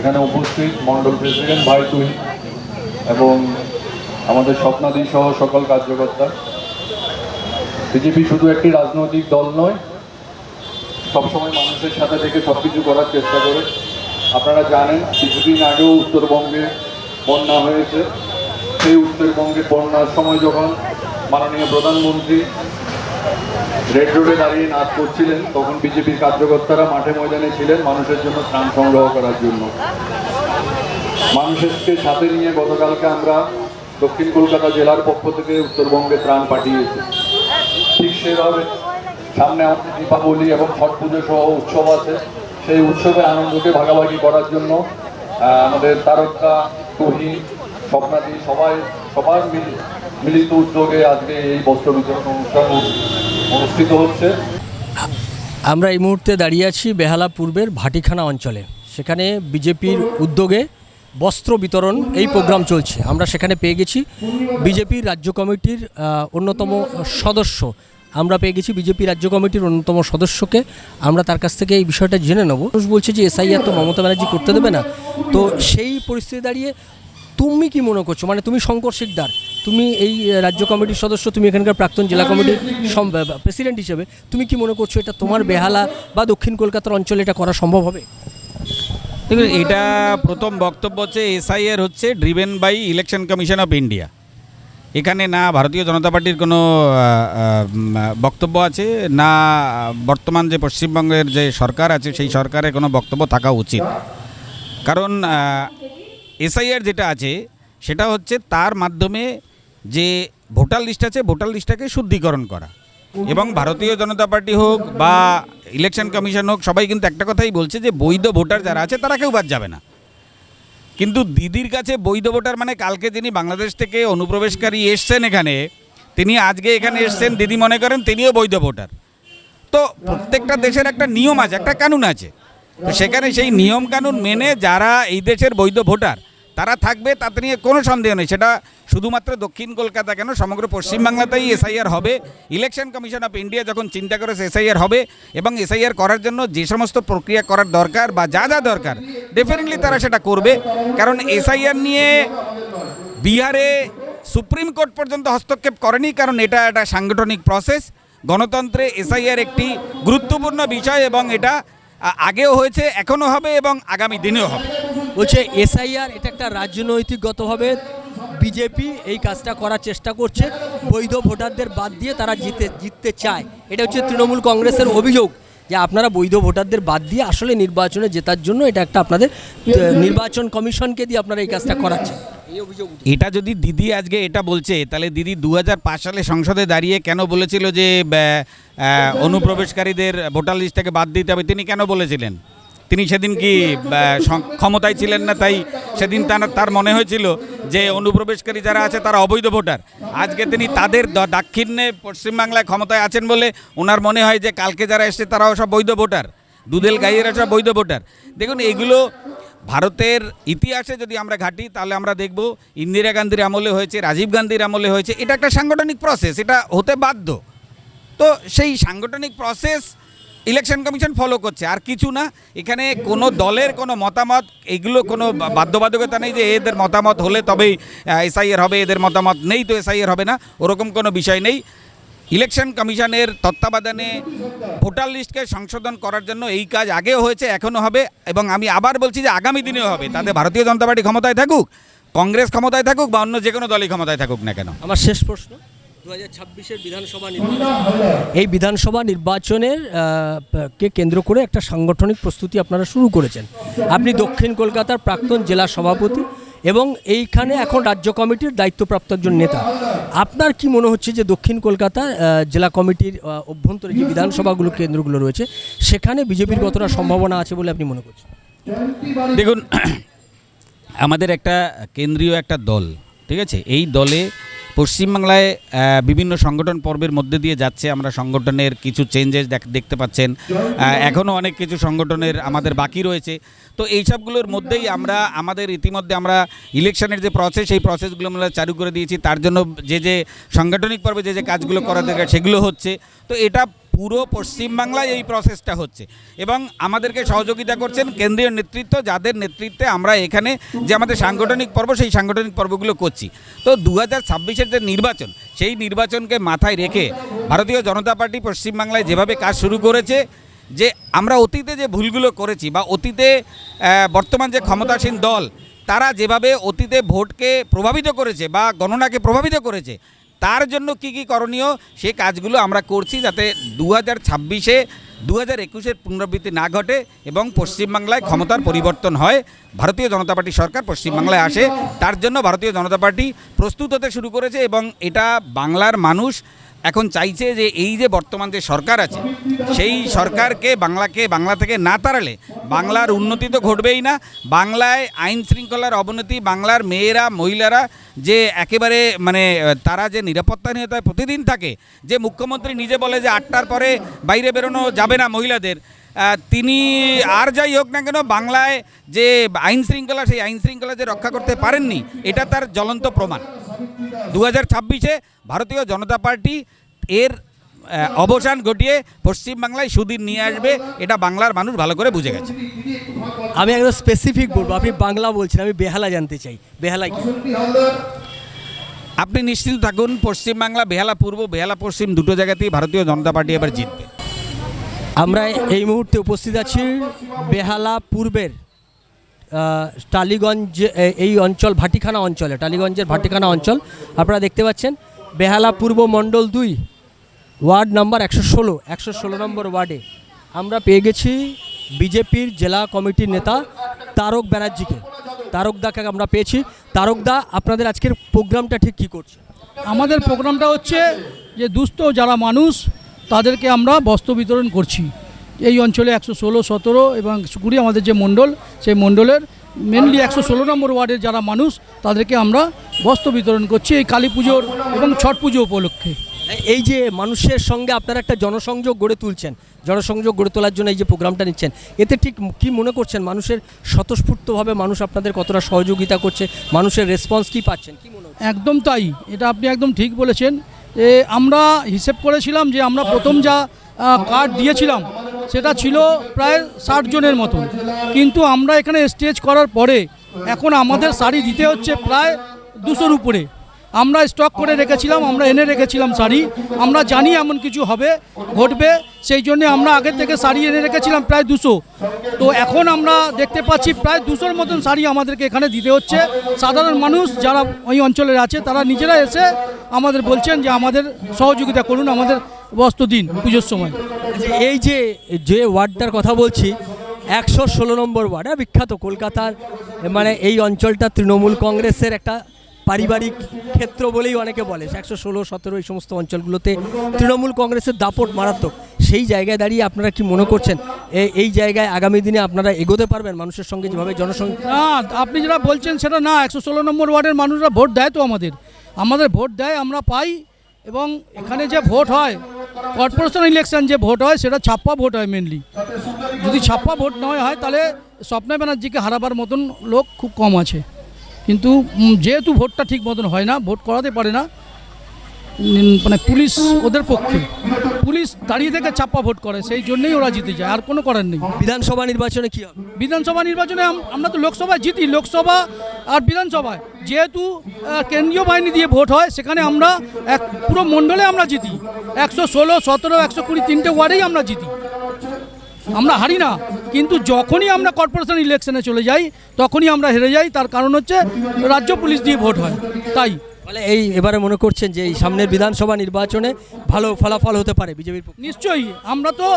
এখানে উপস্থিত মন্ডল প্রেসিডেন্ট ভাই তুই এবং আমাদের স্বপ্নাদি সহ সকল কার্যকর্তা। বিজেপি শুধু একটি রাজনৈতিক দল নয়, সবসময় মানুষের সাথে থেকে সব কিছু করার চেষ্টা করে। আপনারা জানেন, কিছুদিন আগেও উত্তরবঙ্গে বন্যা হয়েছে। সেই উত্তরবঙ্গে বন্যার সময় যখন মাননীয় প্রধানমন্ত্রী রেড রোডে দাঁড়িয়ে নাচ করছিলেন, তখন বিজেপির কার্যকর্তারা মাঠে ময়দানে ছিলেন মানুষের জন্য ত্রাণ সংগ্রহ করার জন্য। মানুষকে সাথে নিয়ে গতকালকে আমরা দক্ষিণ কলকাতা জেলার পক্ষ থেকে উত্তরবঙ্গে ত্রাণ পাঠিয়েছি। ঠিক সেভাবে সামনে আমাদের দীপাবলি এবং ছট পুজো সহ উৎসব আছে। সেই উৎসবের আনন্দকে ভাগাভাগি করার জন্য আমাদের তারকা তুহি স্বপ্নাদি সবাই, সবার মিল- মিলিত উদ্যোগে আজকে এই বস্ত্র বিতরণ অনুষ্ঠান অনুষ্ঠিত হচ্ছে। আমরা এই মুহূর্তে দাঁড়িয়ে আছি বেহালা পূর্বের ভাটিখানা অঞ্চলে। সেখানে বিজেপির উদ্যোগে বস্ত্র বিতরণ এই প্রোগ্রাম চলছে। আমরা সেখানে পেয়ে গেছি বিজেপির রাজ্য কমিটির অন্যতম সদস্য। আমরা পেয়ে গেছি বিজেপি রাজ্য কমিটির অন্যতম সদস্যকে। আমরা তার কাছ থেকে এই বিষয়টা জেনে নেব। মানুষ বলছে যে এসআইআর তো মমতা ব্যানার্জি করতে দেবে না। তো সেই পরিস্থিতি দাঁড়িয়ে তুমি কি মনে করছ? মানে তুমি শঙ্কর শিকদার, তুমি এই রাজ্য কমিটির সদস্য, তুমি এখানকার প্রাক্তন জেলা কমিটির প্রেসিডেন্ট হিসেবে, তুমি কি মনে করছ এটা তোমার বেহালা বা দক্ষিণ কলকাতার অঞ্চলে এটা করা সম্ভব হবে? দেখুন, এটা প্রথম বক্তব্য হচ্ছে এসআইআর হচ্ছে driven by election commission of India এখানে না ভারতীয় জনতা পার্টির কোনো বক্তব্য আছে, না বর্তমান যে পশ্চিমবঙ্গের যে সরকার আছে, সেই সরকারের কোনো বক্তব্য থাকা উচিত। কারণ এসআইআর যেটা আছে, সেটা হচ্ছে তার মাধ্যমে যে ভোটার লিস্ট আছে, ভোটার লিস্টটাকে শুদ্ধিকরণ করা। এবং ভারতীয় জনতা পার্টি হোক বা ইলেকশন কমিশন হোক, সবাই কিন্তু একটা কথাই বলছে যে বৈধ ভোটার যারা আছে, তারা কেউ বাদ যাবে না। কিন্তু দিদির কাছে বৈধ ভোটার মানে কালকে যিনি বাংলাদেশ থেকে অনুপ্রবেশকারী এসছেন এখানে, তিনি আজকে এখানে এসছেন, দিদি মনে করেন তিনিও বৈধ ভোটার। তো প্রত্যেকটা দেশের একটা নিয়ম আছে, একটা কানুন আছে। তো সেখানে সেই নিয়ম কানুন মেনে যারা এই দেশের বৈধ ভোটার তারা থাকবে, তাতে নিয়ে কোনো সন্দেহ নেই। সেটা শুধুমাত্র দক্ষিণ কলকাতা কেন, সমগ্র পশ্চিমবাংলাতেই এসআইআর হবে। ইলেকশন কমিশন অফ ইন্ডিয়া যখন চিন্তা করেছে এসআইআর হবে এবং এসআইআর করার জন্য যে সমস্ত প্রক্রিয়া করার দরকার বা যা যা দরকার ডেফিনেটলি তারা সেটা করবে। কারণ এসআইআর নিয়ে বিহারে সুপ্রিম কোর্ট পর্যন্ত হস্তক্ষেপ করেনি, কারণ এটা একটা সাংগঠনিক প্রসেস গণতন্ত্রে এসআইআর একটি গুরুত্বপূর্ণ বিষয় এবং এটা আগেও হয়েছে, এখনও হবে এবং আগামী দিনেও হবে। বলছে, এসআইআর, এটা একটা রাজনৈতিকগতভাবে বিজেপি এই কাজটা করার চেষ্টা করছে। বৈধ ভোটারদের বাদ দিয়ে তারা জিতে, জিততে চায়। এটা হচ্ছে তৃণমূল কংগ্রেসের অভিযোগ যে আপনারা বৈধ ভোটারদের বাদ দিয়ে আসলে নির্বাচনে জেতার জন্য এটা একটা আপনাদের নির্বাচন কমিশনকে দিয়ে আপনারা এই কাজটা করাচ্ছেন। এটা যদি দিদি আজকে এটা বলছে, তাহলে দিদি দু হাজার পাঁচ সালে সংসদে দাঁড়িয়ে কেন বলেছিল যে অনুপ্রবেশকারীদের ভোটার লিস্ট থেকে বাদ দিতে হবে, তিনি কেন বলেছিলেন? তিনি সেদিন কি ক্ষমতায় ছিলেন না তাই সেদিন তার মনে হয়েছিল যে অনুপ্রবেশকারী যারা আছে তারা অবৈধ ভোটার। আজকে তিনি তাদের দাক্ষিণ্যে পশ্চিমবাংলায় ক্ষমতায় আছেন বলে ওনার মনে হয় যে কালকে যারা এসছে তারাও সব বৈধ ভোটার। দুধেল গাইয়েরা সব বৈধ ভোটার। দেখুন এগুলো ভারতের ইতিহাসে যদি আমরা ঘাঁটি, তাহলে আমরা দেখব ইন্দিরা গান্ধীর আমলে হয়েছে, রাজীব গান্ধীর আমলে হয়েছে। এটা একটা সাংগঠনিক প্রসেস এটা হতে বাধ্য। তো সেই সাংগঠনিক প্রসেস ইলেকশন কমিশন ফলো করছে। আর কিছু না, এখানে কোনো দলের কোনো মতামত, এগুলো কোনো বাধ্যবাধকতা নেই যে এদের মতামত হলে তবেই এসআইআর হবে, এদের মতামত নেই তো এসআইআর হবে না, ওরকম কোনো বিষয় নেই। ইলেকশন কমিশনের তত্ত্বাবধানে ভোটার লিস্টকে সংশোধন করার জন্য এই কাজ আগেও হয়েছে, এখনও হবে এবং আমি আবার বলছি যে আগামী দিনেও হবে। তাতে ভারতীয় জনতা পার্টি ক্ষমতায় থাকুক, কংগ্রেস ক্ষমতায় থাকুক বা অন্য যে কোনো দলই ক্ষমতায় থাকুক না কেন। আমার শেষ প্রশ্ন। দু হাজার ছাব্বিশের বিধানসভা নির্বাচন। এই বিধানসভা নির্বাচনের কে কেন্দ্র করে একটা সাংগঠনিক প্রস্তুতি আপনারা শুরু করেছেন। আপনি দক্ষিণ কলকাতার প্রাক্তন জেলা সভাপতি এবং এইখানে এখন রাজ্য কমিটির দায়িত্বপ্রাপ্ত একজন নেতা। আপনার কি মনে হচ্ছে যে দক্ষিণ কলকাতা জেলা কমিটির অভ্যন্তরে যে বিধানসভাগুলো কেন্দ্রগুলো রয়েছে সেখানে বিজেপির কতটা সম্ভাবনা আছে বলে আপনি মনে করছেন? দেখুন আমাদের একটা কেন্দ্রীয় একটা দল ঠিক আছে? এই দলে পশ্চিমবাংলায় বিভিন্ন সংগঠন পর্বের মধ্যে দিয়ে যাচ্ছে। আমরা সংগঠনের কিছু চেঞ্জেস দেখতে পাচ্ছেন। এখনও অনেক কিছু সংগঠনের আমাদের বাকি রয়েছে। তো এই সবগুলোর মধ্যেই আমরা, আমাদের ইতিমধ্যে আমরা ইলেকশনের যে প্রসেস সেই প্রসেসগুলো আমরা চালু করে দিয়েছি। তার জন্য যে যে সাংগঠনিক পর্বে যে যে কাজগুলো করা দরকার, সেগুলো হচ্ছে। তো এটা পুরো পশ্চিমবাংলায় এই প্রসেসটা হচ্ছে। এবং আমাদেরকে সহযোগিতা করছেন কেন্দ্রীয় নেতৃত্ব, যাদের নেতৃত্বে আমরা এখানে যে আমাদের সাংগঠনিক পর্ব, সেই সাংগঠনিক পর্বগুলো করছি। তো দু হাজার যে নির্বাচন, সেই নির্বাচনকে মাথায় রেখে ভারতীয় জনতা পার্টি পশ্চিমবাংলায় যেভাবে কাজ শুরু করেছে, যে আমরা অতীতে যে ভুলগুলো করেছি বা অতীতে বর্তমান যে ক্ষমতাসীন দল, তারা যেভাবে অতীতে ভোটকে প্রভাবিত করেছে বা গণনাকে প্রভাবিত করেছে তার জন্য কি কি করণীয়? সে কাজগুলো আমরা করছি যাতে দু হাজার ছাব্বিশে দু হাজার একুশের পুনরাবৃত্তি না ঘটে এবং পশ্চিমবাংলায় ক্ষমতার পরিবর্তন হয়। ভারতীয় জনতা পার্টি সরকার পশ্চিমবাংলায় আসে। তার জন্য ভারতীয় জনতা পার্টি প্রস্তুত হতে শুরু করেছে এবং এটা বাংলার মানুষ এখন চাইছে যে এই যে বর্তমান যে সরকার আছে, সেই সরকারকে বাংলাকে, বাংলা থেকে না তাড়ালে বাংলার উন্নতি তো ঘটবেই না। বাংলায় আইন শৃঙ্খলার অবনতি, বাংলার মেয়েরা, মহিলারা যে একেবারে মানে তারা যে নিরাপত্তাহীনতায় প্রতিদিন থাকে, যে মুখ্যমন্ত্রী নিজে বলে যে আটটার পরে বাইরে বেরোনো যাবে না মহিলাদের তিনি আর যাই হোক না কেন বাংলায় যে আইন শৃঙ্খলা, সেই আইন শৃঙ্খলা যে রক্ষা করতে পারেননি, এটা তার জ্বলন্ত প্রমাণ। দু হাজার ছাব্বিশে ভারতীয় জনতা পার্টি এর অবসান ঘটিয়ে পশ্চিমবাংলায় সুদিন নিয়ে আসবে। এটা বাংলার মানুষ ভালো করে বুঝে গেছে। আমি একদম স্পেসিফিক বলব আপনি বাংলা বলছেন আমি বেহালা জানতে চাই। বেহালায় কি? আপনি নিশ্চিত থাকুন পশ্চিমবাংলা বেহালা পূর্ব বেহালা পশ্চিম দুটো জায়গাতেই ভারতীয় জনতা পার্টি এবার জিতবে। আমরা এই মুহূর্তে উপস্থিত আছি বেহালা পূর্বের টালিগঞ্জ এই অঞ্চল ভাটিখানা অঞ্চলে, টালিগঞ্জের ভাটিখানা অঞ্চল। আপনারা দেখতে পাচ্ছেন, বেহালা পূর্ব মণ্ডল দুই, ওয়ার্ড নাম্বার একশো ষোলো একশো ষোলো নম্বর ওয়ার্ডে। আমরা পেয়ে গেছি বিজেপির জেলা কমিটির নেতা তারক ব্যানার্জিকে। তারকদাকে আমরা পেয়েছি। তারকদা আপনাদের আজকের প্রোগ্রামটা ঠিক কী করছে? আমাদের প্রোগ্রামটা হচ্ছে যে দুস্থ যারা মানুষ, তাদেরকে আমরা বস্ত্র বিতরণ করছি। এই অঞ্চলে একশো ষোলো সতেরো এবং কুড়ি আমাদের যে মণ্ডল সেই মণ্ডলের মেনলি একশো ষোলো নম্বর ওয়ার্ডের যারা মানুষ তাদেরকে আমরা বস্ত্র বিতরণ করছি এই কালী পুজোর এবং ছট পুজো উপলক্ষে। এই যে মানুষের সঙ্গে আপনারা একটা জনসংযোগ গড়ে তুলছেন জনসংযোগ গড়ে তোলার জন্য এই যে প্রোগ্রামটা নিচ্ছেন এতে ঠিক কি মনে করছেন? মানুষের স্বতঃস্ফূর্তভাবে মানুষ আপনাদের কতটা সহযোগিতা করছে? মানুষের রেসপন্স কি পাচ্ছেন? কি মনে একদম তাই এটা আপনি একদম ঠিক বলেছেন। এ আমরা হিসেব করেছিলাম যে আমরা প্রথম যা কার্ড দিয়েছিলাম সেটা ছিল প্রায় ষাট জনের মতন। কিন্তু আমরা এখানে স্টেজ করার পরে এখন আমাদের শাড়ি দিতে হচ্ছে প্রায় দুশোর উপরে। আমরা স্টক করে রেখেছিলাম, আমরা এনে রেখেছিলাম শাড়ি। আমরা জানি এমন কিছু হবে, ঘটবে। সেই জন্য আমরা আগের থেকে শাড়ি এনে রেখেছিলাম প্রায় দুশো। তো এখন আমরা দেখতে পাচ্ছি প্রায় দুশোর মতন শাড়ি আমাদেরকে এখানে দিতে হচ্ছে। সাধারণ মানুষ যারা ওই অঞ্চলের আছে, তারা নিজেরা এসে আমাদের বলছেন যে আমাদের সহযোগিতা করুন, আমাদের বস্ত্র দিন পুজোর সময়। আচ্ছা, এই যে যে ওয়ার্ডটার কথা বলছি একশো ষোলো নম্বর ওয়ার্ড হ্যাঁ, বিখ্যাত কলকাতার মানে এই অঞ্চলটা তৃণমূল কংগ্রেসের একটা পারিবারিক ক্ষেত্র বলেই অনেকে বলে। একশো ষোলো সতেরো এই সমস্ত অঞ্চলগুলোতে তৃণমূল কংগ্রেসের দাপট মারাত্মক। সেই জায়গায় দাঁড়িয়ে আপনারা কি মনে করছেন? এই জায়গায় আগামী দিনে আপনারা এগোতে পারবেন মানুষের সঙ্গে যেভাবে জনসংখ্যা না আপনি যেটা বলছেন সেটা না একশো ষোলো নম্বর ওয়ার্ডের মানুষরা ভোট দেয় তো আমাদের। আমাদের ভোট দেয় আমরা পাই এবং এখানে যে ভোট হয় কর্পোরেশন ইলেকশন যে ভোট হয় সেটা ছাপ্পা ভোট হয় মেনলি যদি ছাপ্পা ভোট নয় হয় তাহলে স্বপ্না ব্যানার্জিকে হারাবার মতন লোক খুব কম আছে। কিন্তু যেহেতু ভোটটা ঠিক মতন হয় না ভোট করাতে পারে না মানে পুলিশ ওদের পক্ষে। পুলিশ দাঁড়িয়ে থেকে ছাপ্পা ভোট করে সেই জন্যই ওরা জিতে যায় আর কোনো করার নেই। বিধানসভা নির্বাচনে কি হবে? বিধানসভা নির্বাচনে আমরা তো লোকসভায় জিতি লোকসভা আর বিধানসভায়। যেহেতু কেন্দ্রীয় বাহিনী দিয়ে ভোট হয়, সেখানে আমরা এক, পুরো মণ্ডলে আমরা জিতি। একশো ষোলো, সতেরো, একশো কুড়ি তিনটে ওয়ার্ডেই আমরা জিতি। আমরা হারি না, কিন্তু যখনই আমরা কর্পোরেশন ইলেকশনে চলে যাই, তখনই আমরা হেরে যাই। তার কারণ হচ্ছে, রাজ্য পুলিশ দিয়ে ভোট হয়। তাই ফলে এই এবারে মনে করছেন যে এই সামনের বিধানসভা নির্বাচনে ভালো ফলাফল হতে পারে বিজেপির নিশ্চয়ই আমরা তো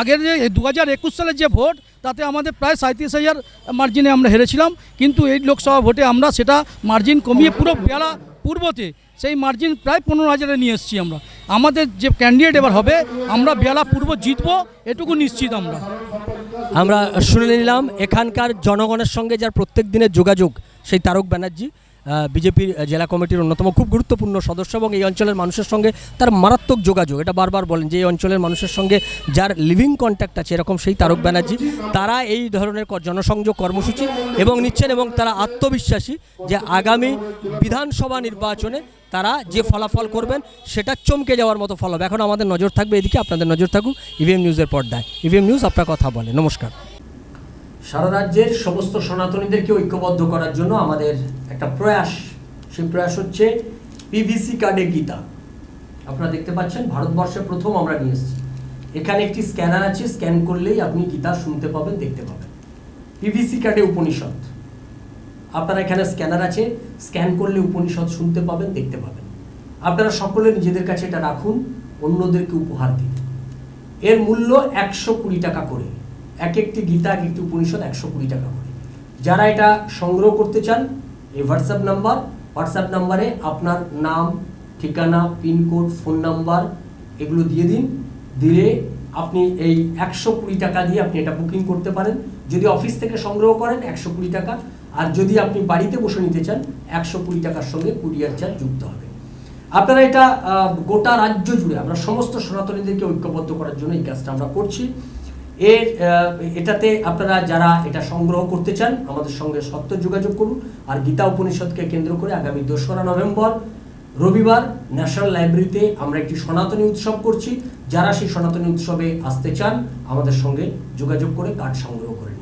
আগের যে দু হাজার একুশ সালের যে ভোট তাতে আমাদের প্রায় সাঁত্রিশ হাজার মার্জিনে আমরা হেরেছিলাম কিন্তু এই লোকসভা ভোটে আমরা সেটা মার্জিন কমিয়ে পুরো বেলা পূর্বতে সেই মার্জিন প্রায় পনেরো হাজারে নিয়ে এসেছি আমরা। আমাদের যে ক্যান্ডিডেট এবার হবে আমরা বেলা পূর্ব জিতবো এটুকু নিশ্চিত আমরা। আমরা শুনে নিলাম এখানকার জনগণের সঙ্গে যার প্রত্যেক দিনের যোগাযোগ সেই তারক ব্যানার্জি বিজেপির জেলা কমিটির অন্যতম খুব গুরুত্বপূর্ণ সদস্য এবং এই অঞ্চলের মানুষের সঙ্গে তার মারাত্মক যোগাযোগ। এটা বারবার বলেন যে এই অঞ্চলের মানুষের সঙ্গে যার লিভিং কন্ট্যাক্ট আছে, এরকম সেই তারক ব্যানার্জি, তারা এই ধরনের জনসংযোগ কর্মসূচি এবং নিচ্ছেন এবং তারা আত্মবিশ্বাসী যে আগামী বিধানসভা নির্বাচনে তারা যে ফলাফল করবেন, সেটা চমকে যাওয়ার মতো ফল হবে। এখন আমাদের নজর থাকবে এদিকে, আপনাদের নজর থাকুক ইভিএম নিউজের পর্দায়। ইভিএম নিউজ আপনার কথা বলে। নমস্কার। সারা রাজ্যের সমস্ত সনাতনীদেরকে ঐক্যবদ্ধ করার জন্য আমাদের একটা প্রয়াস। সেই প্রয়াস হচ্ছে পিভিসি কার্ডে গীতা। আপনারা দেখতে পাচ্ছেন, ভারতবর্ষে প্রথম আমরা নিয়ে এসেছি। এখানে একটি স্ক্যানার আছে স্ক্যান করলেই আপনি গীতা শুনতে পাবেন, দেখতে পাবেন। পিভিসি কার্ডে উপনিষদ। আপনারা এখানে স্ক্যানার আছে স্ক্যান করলে উপনিষদ শুনতে পাবেন, দেখতে পাবেন। আপনারা সকলে নিজেদের কাছে এটা রাখুন, অন্যদেরকে উপহার দিন। এর মূল্য একশো কুড়ি টাকা করে। এক একটি গীতা এক উপনিষদ একশো কুড়ি টাকা করে। যারা এটা সংগ্রহ করতে চান, এই হোয়াটসঅ্যাপ নাম্বার হোয়াটসঅ্যাপ নাম্বারে আপনার নাম, ঠিকানা, পিনকোড, ফোন নাম্বার এগুলো দিয়ে দিন। দিলে আপনি এই একশো কুড়ি টাকা দিয়ে আপনি এটা বুকিং করতে পারেন। যদি অফিস থেকে সংগ্রহ করেন, একশো কুড়ি টাকা। আর যদি আপনি বাড়িতে বসে নিতে চান, একশো কুড়ি টাকার সঙ্গে কুরিয়ার চার্জ যুক্ত হবে। আপনারা এটা গোটা রাজ্য জুড়ে আমরা সমস্ত সনাতনীদেরকে ঐক্যবদ্ধ করার জন্য এই কাজটা আমরা করছি। এর এটাতে আপনারা যারা এটা সংগ্রহ করতে চান, আমাদের সঙ্গে সত্য যোগাযোগ করুন আর গীতা উপনিষদকে কেন্দ্র করে আগামী দোসরা নভেম্বর, রবিবার, ন্যাশনাল লাইব্রেরিতে আমরা একটি সনাতনী উৎসব করছি যারা সেই সনাতনী উৎসবে আসতে চান, আমাদের সঙ্গে যোগাযোগ করে কার্ড সংগ্রহ করে।